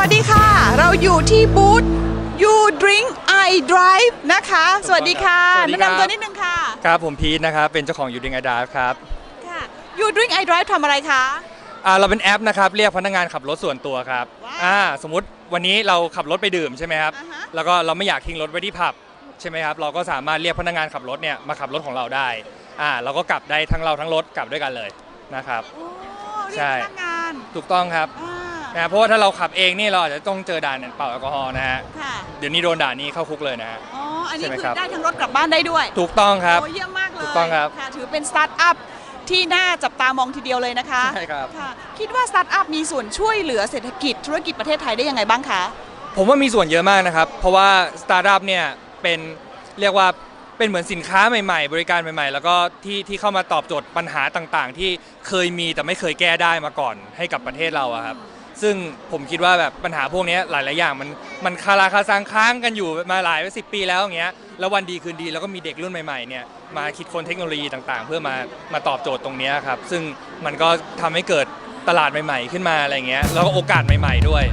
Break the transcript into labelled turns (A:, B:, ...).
A: อยู่ที่บูธ You Drink I Drive นะคะ สวัสดีค่ะ
B: สวัสดี
A: แนะครับ นำตัวนิดนึงค่ะ
B: ครับผมพีทนะครับ เป็นเจ้าของยูดิงไอดาครับ
A: ค่ะ You Drink I Drive ทำอะไรคะ
B: อ่าเราเป็นแอปนะครับ เรียกพนักงานขับรถส่วนตัวครับ
A: ว้าว
B: อ่าสมมติวันนี้เราขับรถไปดื่มใช่ไหมครับ
A: อ่าฮะ
B: แล้วก็เราไม่อยากทิ้งรถไว้ที่ผับใช่ไหมครับ เราก็สามารถเรียกพนักงานขับรถเนี่ยมาขับรถของเราได้ อ่าเราก็กลับได้ทั้งเราทั้งรถกลับด้วยกันเลยนะครับ
A: โอ้เรี
B: ใช่
A: ยกพนักงาน
B: ถูกต้องครับ
A: อ่า
B: นะเพราะว่าถ้าเราขับเองนี่เราอาจจะต้องเจอด่านเป่าแอลกอฮอล์นะฮะ
A: ค่ะ
B: เดี๋ยวนี้โดนด่านนี้เข้าคุกเลยนะฮะ
A: อ๋อ อันนี้
B: ใช่ไหม
A: คือ
B: ครับ
A: ได้ทั้งรถกลับบ้านได้ด้วย
B: ถูกต้องครับ
A: โอ้เยี่ยมมากเลย
B: ถูกต้องครับ
A: ค่ะถือเป็นสตาร์ทอัพที่น่าจับตามองทีเดียวเลยนะคะ
B: ใช่ครับ
A: ค่ะคิดว่าสตาร์ทอัพมีส่วนช่วยเหลือเศรษฐกิจธุรกิจประเทศไทยได้ยังไงบ้างคะ
B: ผมว่ามีส่วนเยอะมากนะครับ เพราะว่าสตาร์ทอัพเนี่ยเป็นเรียกว่าเป็นเหมือนสินค้าใหม่ๆ บริการใหม่ๆ แล้วก็ที่ที่เข้ามาตอบโจทย์ปัญหาต่างๆ ที่เคยมีแต่ไม่เคยแก้ได้มาก่อนให้กับประเทศเราอะครับ ซึ่งผมคิดว่าแบบปัญหาพวกนี้ยหลาย ๆ อย่างมันมันคาราคาซังค้างกันอยู่มาหลายสิบปีแล้วอย่างเงี้ยแล้ววันดีคืนดีแล้วก็มีเด็กรุ่นใหม่ ๆ เนี่ยมาคิดค้นเทคโนโลยีต่าง ๆ เพื่อมามาตอบโจทย์ตรงนี้ครับซึ่งมันก็ทำให้เกิดตลาดใหม่ ๆ ขึ้นมาอะไรเงี้ยแล้วก็โอกาสใหม่ ๆ ด้วย